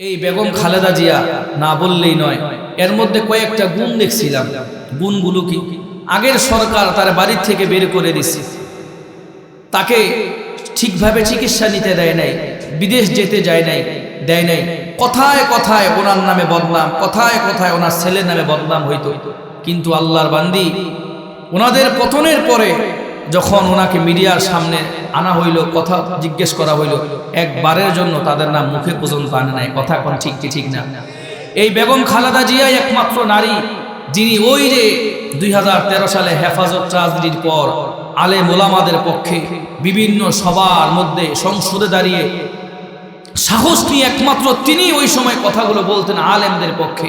এই বেগম খালেদা জিয়া না বললেই নয়। এর মধ্যে কয়েকটা গুণ দেখছিলাম। গুণগুলো কি? আগের সরকার তার বাড়ির থেকে বের করে দিচ্ছে তাকে ঠিকভাবে চিকিৎসা নিতে দেয় নাই, বিদেশ যেতে যায় নাই, দেয় নাই। কথায় কথায় ওনার নামে বদনাম, কথায় কথায় ওনার ছেলের নামে বদনাম হইত। কিন্তু আল্লাহর বান্দি, ওনাদের পতনের পরে যখন ওনাকে মিডিয়ার সামনে আনা হইল, কথা জিজ্ঞেস করা হইল। একবারের জন্য তাদের নাম মুখে পর্যন্ত আনে নাই, কথা কোন ঠিক কি ঠিক না। এই বেগম খালেদা জিয়াই একমাত্র নারী, যিনি ওই যে দুই হাজার তেরো সালে হেফাজত ট্রাজডির পর আলে মোলামাদের পক্ষে বিভিন্ন সবার মধ্যে সংসদে দাঁড়িয়ে সাহস নিয়ে একমাত্র তিনি ওই সময় কথাগুলো বলতেন আলেমদের পক্ষে।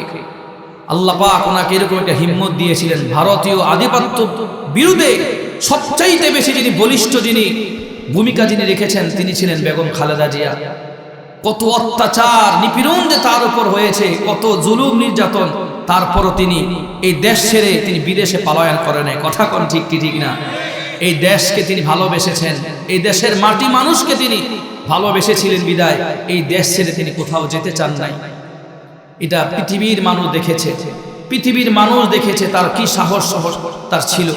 আল্লাহ পাক ওনাকে এরকম একটা হিম্মত দিয়েছিলেন, ভারতীয় আধিপত্য বিরুদ্ধে সবচাইতে বেশি যিনি বলিষ্ঠ, যিনি ভূমিকা যিনি রেখেছেন, তিনি ছিলেন বেগম খালেদা জিয়া। কত অত্যাচার, নিপীড়ন যে তার উপর হয়েছে, কত জুলুম নির্যাতন, তারপরও তিনি এই দেশ ছেড়ে তিনি বিদেশে পলায়ন করে নাই। কথা কোন ঠিক কি, ঠিক না? এই দেশকে তিনি ভালোবেসেছেন, এই দেশের মাটি মানুষকে তিনি ভালোবেসেছিলেন বিদায়, এই দেশ ছেড়ে তিনি কোথাও যেতে চান নাই। এটা পৃথিবীর মানুষ দেখেছে। পৃথিবীর মানুষ দেখেছে তার কি সাহস সাহস তার ছিল।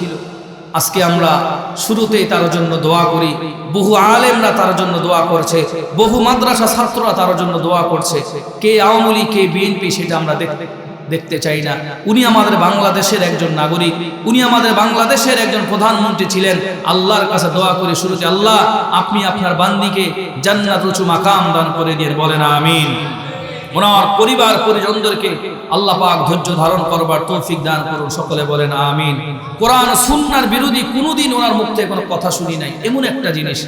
আজকে আমরা শুরুতেই তার জন্য দোয়া করি। বহু আলেমরা তার জন্য দোয়া করছে, বহু মাদ্রাসা ছাত্ররা তার জন্য দোয়া করছে। কে আওয়ামী লীগ, কে বিএনপি সেটা আমরা দেখতে দেখতে চাই না। উনি আমাদের বাংলাদেশের একজন নাগরিক, উনি আমাদের বাংলাদেশের একজন প্রধানমন্ত্রী ছিলেন। আল্লাহর কাছে দোয়া করে শুরুতে, আল্লাহ, আপনি আপনার বান্দিকে জান্নাত উঁচু মাকাম দান করে দিয়ে বলেন, আমিন। ওনার পরিবার পরিজনদেরকে আল্লাহ পাক ধৈর্য ধারণ করবার তৌফিক দান করুন, সকলে বলেন আমিন। কোরআন সুন্নার বিরোধী কোনোদিন ওনার মুখ থেকে কোনো কথা শুনি নাই, এমন একটা জিনিস।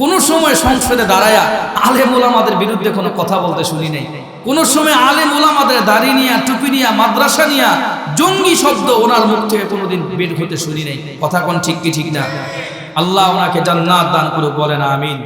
কোন সময় সংসদে দাঁড়ায়া আলেম ওলামাদের বিরুদ্ধে কোনো কথা বলতে শুনি নাই। কোন সময় আলেম ওলামাদের দাড়ি নিয়া, টুপি নিয়া, মাদ্রাসা নিয়া, জঙ্গি শব্দ ওনার মুখ থেকে কোনোদিন বের হতে শুনি নাই। কথা কোন ঠিক কি ঠিক না? আল্লাহ ওনাকে জান্নাত দান করে বলেন আমিন।